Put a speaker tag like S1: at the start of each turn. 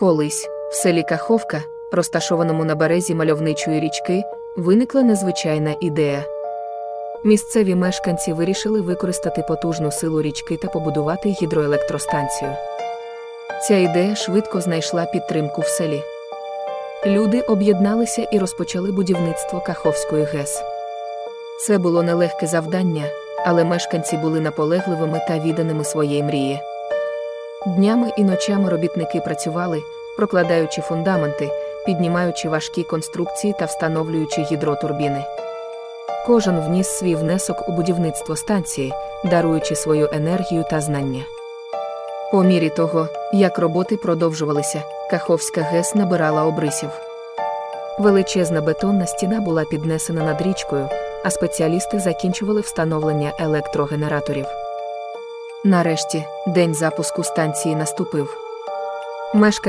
S1: Колись в селі Каховка, розташованому на березі мальовничої річки, виникла незвичайна ідея. Місцеві мешканці вирішили використати потужну силу річки та побудувати гідроелектростанцію. Ця ідея швидко знайшла підтримку в селі. Люди об'єдналися і розпочали будівництво Каховської ГЕС. Це було нелегке завдання, але мешканці були наполегливими та відданими своєї мрії. Днями і ночами робітники працювали, прокладаючи фундаменти, піднімаючи важкі конструкції та встановлюючи гідротурбіни. Кожен вніс свій внесок у будівництво станції, даруючи свою енергію та знання. По мірі того, як роботи продовжувалися, Каховська ГЕС набирала обрисів. Величезна бетонна стіна була піднесена над річкою, а спеціалісти закінчували встановлення електрогенераторів. Нарешті, день запуску станції наступив. Мешканці